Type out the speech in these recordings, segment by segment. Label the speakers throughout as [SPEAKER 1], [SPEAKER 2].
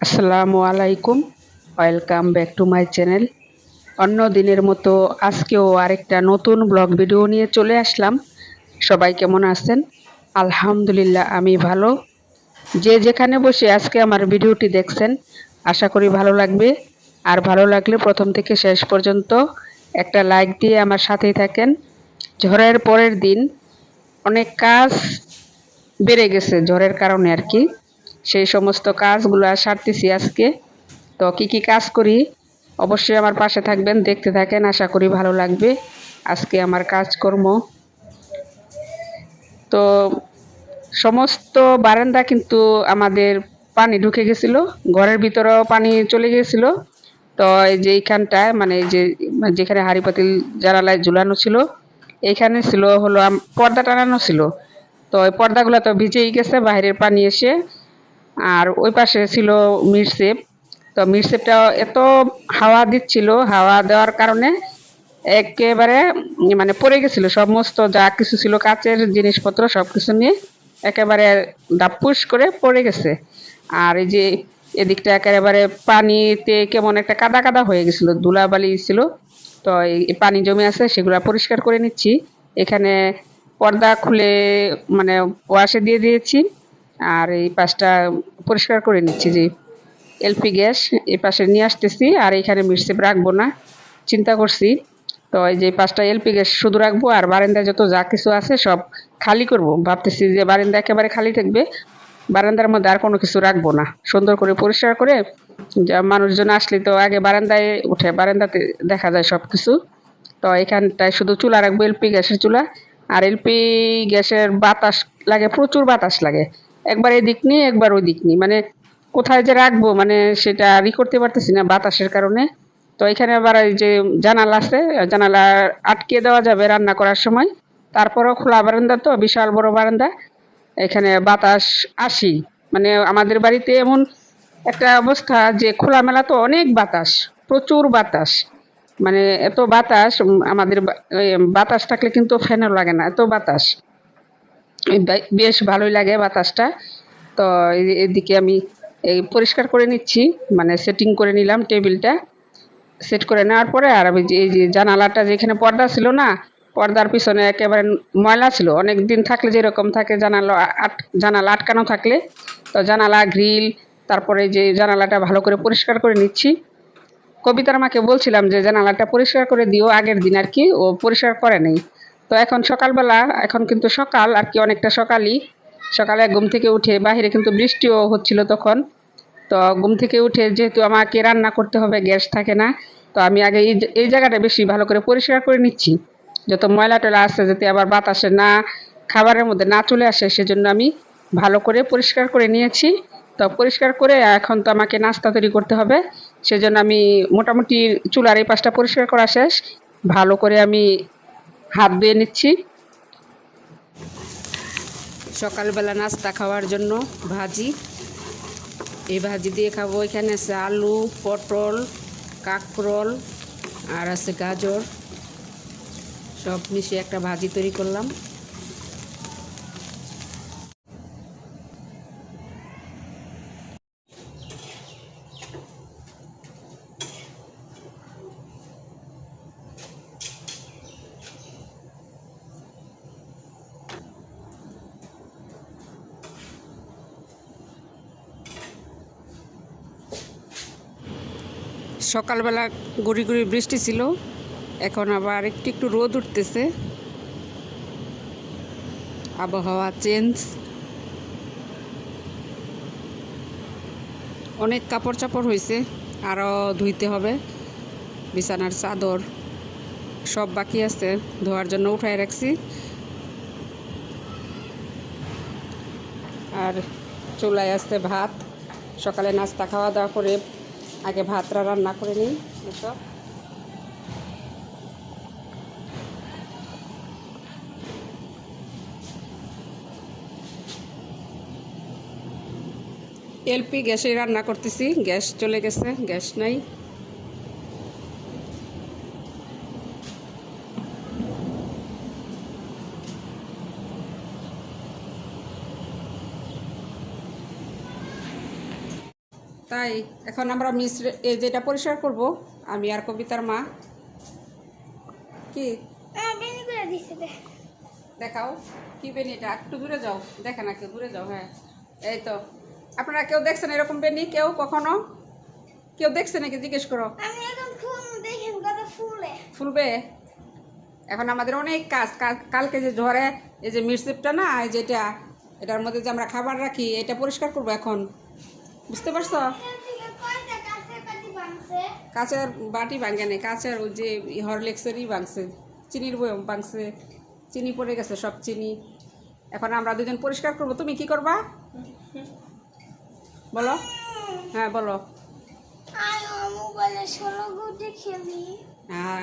[SPEAKER 1] আসসালামু আলাইকুম। Welcome back to my channel অন্য দিনের মতো আজকেও আরেকটা নতুন ব্লগ ভিডিও নিয়ে চলে আসলাম। সবাই কেমন আছেন? আলহামদুলিল্লাহ, আমি ভালো। যে যেখানে বসে আজকে আমার ভিডিওটি দেখছেন, আশা করি ভালো লাগবে। আর ভালো লাগলে প্রথম থেকে শেষ পর্যন্ত একটা লাইক দিয়ে আমার সাথেই থাকেন। ঝড়ের পরের দিন অনেক কাজ বেড়ে গেছে, ঝড়ের কারণে আর কি। সেই সমস্ত কাজগুলো সারতেছি আজকে। তো কি কি কাজ করি? অবশ্যই আমার পাশে থাকবেন, দেখতে থাকেন, আশা করি ভালো লাগবে। আজকে আমার কাজকর্ম। তো সমস্ত বারান্দা কিন্তু আমাদের পানি ঢুকে গেছিল, ঘরের ভিতরেও পানি চলে গেছিল। তো এই যে এইখানটায় মানে যে যেখানে হাড়ি পাতিল জানালায় ঝুলানো ছিল, এইখানে ছিল হলো পর্দা টানানো ছিল। তো ওই পর্দাগুলো তো ভিজেই গেছে, বাইরের পানি এসে আর ওই পাশে ছিল মিরসেপ। তো মিরসেপটা এত হাওয়া দিচ্ছিল, হাওয়া দেওয়ার কারণে একেবারে মানে পড়ে গেছিল। সমস্ত যা কিছু ছিল কাচের জিনিসপত্র সব কিছু নিয়ে একেবারে দাপুস করে পড়ে গেছে। আর এই যে এদিকটা একেবারে পানিতে কেমন একটা কাদা কাদা হয়ে গেছিল, ধুলাবালি ছিল। তো এই পানি জমে আছে, সেগুলো পরিষ্কার করে নিচ্ছি। এখানে পর্দা খুলে মানে ওয়াশে দিয়ে দিয়েছি। আর এই পাশটা পরিষ্কার করে নিচ্ছি যে এলপি গ্যাস এই পাশে নিয়ে আসতেছি, আর এখানে মিরসেপ রাখব না, চিন্তা করছি। তো এই যে পাঁচটা এলপি গ্যাস শুধু রাখব আর বারান্দায় যত যা কিছু আছে সব খালি করব। ভাবতেছি যে বারান্দা একেবারে খালি থাকবে, বারান্দার মধ্যে আর কোনো কিছু রাখব না। সুন্দর করে পরিষ্কার করে যা মানুষজন আসলে তো আগে বারান্দায় উঠে, বারান্দাতে দেখা যায় সব কিছু তো এখানটায় শুধু চুলা রাখব, এলপি গ্যাসের চুলা। আর এলপি গ্যাসের বাতাস লাগে, প্রচুর বাতাস লাগে। একবার এদিক নিয়ে, একবার ওই দিক নিয়ে। মানে কোথায় যে রাখব মানে সেটা ই করতে পারতেছি না বাতাসের কারণে। তো এখানে আবার এই যে জানালা আছে, জানালা আটকে দেওয়া যাবে রান্না করার সময়। তারপরও খোলা বারান্দা তো, বিশাল বড় বারান্দা। এখানে বাতাস আসি। মানে আমাদের বাড়িতে এমন একটা অবস্থা যে খোলামেলা তো অনেক বাতাস, প্রচুর বাতাস। মানে এত বাতাস আমাদের বাতাস থাকলে কিন্তু ফ্যানও লাগে না, এত বাতাস। বেশ ভালোই লাগে বাতাসটা। তো এদিকে আমি এই পরিষ্কার করে নিচ্ছি মানে সেটিং করে নিলাম টেবিলটা। সেট করে নেওয়ার পরে আর আমি এই যে জানালাটা যেখানে পর্দা ছিল না, পর্দার পিছনে একেবারে ময়লা ছিল। অনেক দিন থাকলে যেরকম থাকে জানালা আট, জানালা আটকানো থাকলে। তো জানালা, গ্রিল, তারপরে যে জানালাটা ভালো করে পরিষ্কার করে নিচ্ছি। কবিতার মাকে বলছিলাম যে, জানালাটা পরিষ্কার করে দিও, আগের দিন আর কি। ও পরিষ্কার করে নেই। তো এখন সকালবেলা, এখন কিন্তু সকাল, আর কি অনেকটা সকালই। সকালে ঘুম থেকে উঠে বাইরে কিন্তু বৃষ্টিও হচ্ছিল তখন। তো ঘুম থেকে উঠে যেহেতু আমাকে রান্না করতে হবে, গ্যাস থাকে না, তো আমি আগে এই এই জায়গাটা বেশি ভালো করে পরিষ্কার করে নিচ্ছি। যত ময়লা টয়লা আসছে যাতে আবার বাতাসে না, খাবারের মধ্যে না চলে আসে, সেজন্য আমি ভালো করে পরিষ্কার করে নিয়েছি। তো পরিষ্কার করে এখন তো আমাকে নাস্তা তৈরি করতে হবে, সেজন্য আমি মোটামুটি চুলার এই পাশটা পরিষ্কার করা শেষ। ভালো করে আমি হাত ধুয়ে নিচ্ছি। সকালবেলা নাস্তা খাওয়ার জন্য ভাজি। এই ভাজি দিয়ে খাব এখানে আছে আলু, পটল, কাঁকরোল আর আছে গাজর। সব মিশিয়ে একটা ভাজি তৈরি করলাম। সকালবেলা গুড়ি গুড়ি বৃষ্টি ছিল। এখন আবার একটু একটু রোদ উঠতেছে। আবহাওয়া চেঞ্জ। অনেক কাপড় চাপড় হয়েছে আরও ধুইতে হবে। বিছানার চাদর সব বাকি আছে, ধোয়ার জন্য উঠায় রাখছি। আর চুলায় আসতে ভাত। সকালে নাস্তা খাওয়া দাওয়া করে আগে ভাতটা রান্না করে নিই এসব এলপি গ্যাসে রান্না করতেছি, গ্যাস চলে গেছে, গ্যাস নাই। তাই এখন আমরা মিস যেটা পরিষ্কার করব আমি আর কবিতার মা। কি?
[SPEAKER 2] দে।
[SPEAKER 1] দেখাও। কি বেনি এটা? একটু দূরে যাও। দেখে না কেউ দূরে যাও হ্যাঁ। এই তো। আপনারা কেউ দেখছেন এরকম বেনি? কেউ কখনো? কেউ দেখছে নাকি? জিজ্ঞেস করো। ফুলবে? এখন আমাদের অনেক কাজ। কাল- কালকে যে ঝড়ে এই যে মিরসিপটা না এই যেটা এটার মধ্যে যে আমরা খাবার রাখি এটা পরিষ্কার করব এখন? বুঝতে পারছ? কাঁচের বাটি ভাঙে নেই, কাঁচার ওই যে হরলিক্সেরই ভাঙছে, চিনির বয়ম ভাঙছে, চিনি পড়ে গেছে সব চিনি। এখন আমরা দুজন পরিষ্কার করব, তুমি কি করবা? বলো। হ্যাঁ বলো।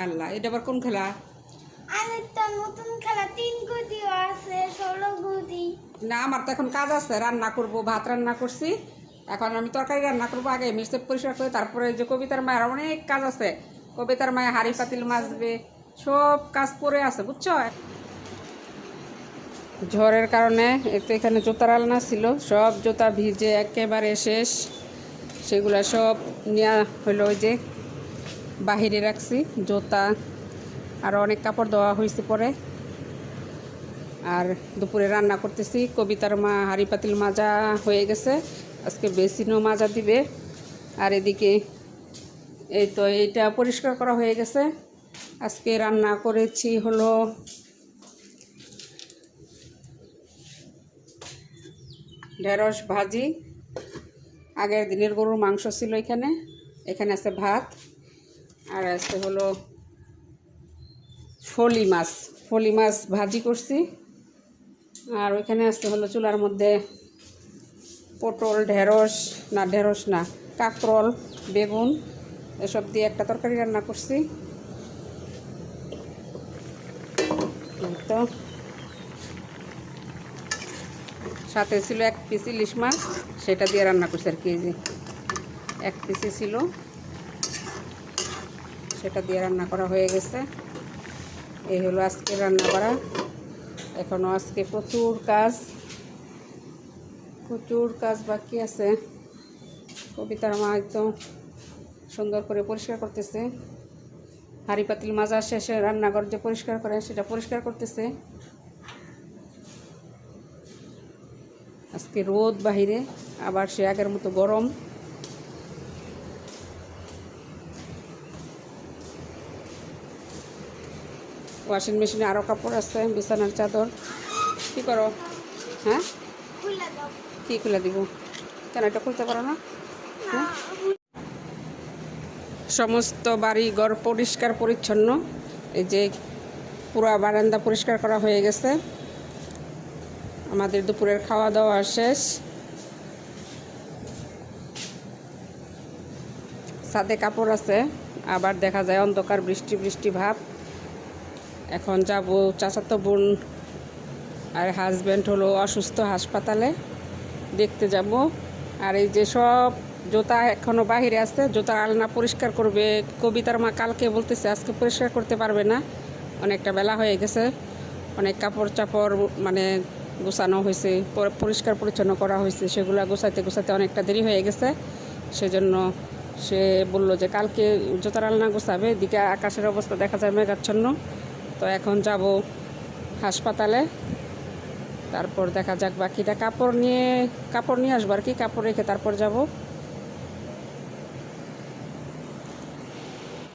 [SPEAKER 1] আল্লাহ, এটা আবার কোন খেলা?
[SPEAKER 2] আছে
[SPEAKER 1] না, আমার তো এখন কাজ আছে, রান্না করব, ভাত রান্না করছি। এখন আমি তরকারি রান্না করব আগে মির্চে পরিষ্কার করে তারপরে যে কবিতার মায়ের অনেক কাজ আছে। কবিতার মায়ের হাড়ি পাতিল মাজবে, সব কাজ পরে আছে, বুঝছ? ঝড়ের কারণে এতে এখানে জুতার আলনা ছিল, সব জুতা ভিজে একেবারে শেষ। সেগুলো সব নেওয়া হলো ওই যে বাহিরে রাখছি, জুতা। আর অনেক কাপড় দেওয়া হয়েছে পরে। আর দুপুরে রান্না করতেছি, কবিতার মা হাঁড়ি পাতিল মাজা হয়ে গেছে। আজকে বেসিনও মাজা দিবে। আর এদিকে এই তো এইটা পরিষ্কার করা হয়ে গেছে। আজকে রান্না করেছি হলো ঢেঁড়স ভাজি। আগের দিনের গরুর মাংস ছিল এখানে। এখানে আছে ভাত। আর আছে হলো ফলি মাছ। ফলি মাছ ভাজি করছি। আর ওইখানে আছে হলো চুলার মধ্যে পটল, ঢেঁড়স, না ঢেঁড়স না, কাঁকরোল, বেগুন, এসব দিয়ে একটা তরকারি রান্না করছি। তো। সাথে ছিল এক পিস ইলিশ মাছ, সেটা দিয়ে রান্না করছি আর কেজি এক পিসি ছিল। সেটা দিয়ে রান্না করা হয়ে গেছে। এই হলো আজকে রান্না করা। এখনও আজকে প্রচুর কাজ। প্রচুর কাজ বাকি আছে। কবিতার মা একদম সুন্দর করে পরিষ্কার করতেছে। হাঁড়ি পাতিল মাজার শেষে রান্নাঘর যে পরিষ্কার করে সেটা পরিষ্কার করতেছে। আজকে রোদ বাহিরে, আবার সে আগের মতো গরম। ওয়াশিং মেশিনে আরও কাপড় আছে, বিছানার চাদর। কি করো? হ্যাঁ? কি খুলে দিব? কেন এটা খুলতে পারো না? সমস্ত বাড়ি ঘর পরিষ্কার পরিচ্ছন্ন। এই যে পুরা বারান্দা পরিষ্কার করা হয়ে গেছে। আমাদের দুপুরের খাওয়া দাওয়া শেষ। ছাদে কাপড় আছে, আবার দেখা যায় অন্ধকার, বৃষ্টি বৃষ্টি ভাব। এখন যাব চাচাতো বোন আর হাজব্যান্ড হলো অসুস্থ হাসপাতালে। দেখতে যাব। আর এই যে সব জুতা এখনও বাহিরে আছে, জুতার আলনা পরিষ্কার করবে। কবিতার মা কালকে বলতেছে, আজকে পরিষ্কার করতে পারবে না। অনেকটা বেলা হয়ে গেছে। অনেক কাপড় চাপড় মানে গোছানো হয়েছে পরিষ্কার পরিচ্ছন্ন করা হয়েছে। সেগুলো গোছাইতে গোছাইতে অনেকটা দেরি হয়ে গেছে। সেজন্য সে বলল যে, কালকে জোতার আলনা গোছাবে। এদিকে আকাশের অবস্থা দেখা যায় মেঘাচ্ছন্ন। তো এখন যাব হাসপাতালে। তারপর দেখা যাক বাকিটা। কাপড় নিয়ে কাপড় নিয়ে আসব আর কি, কাপড় রেখে তারপর যাব।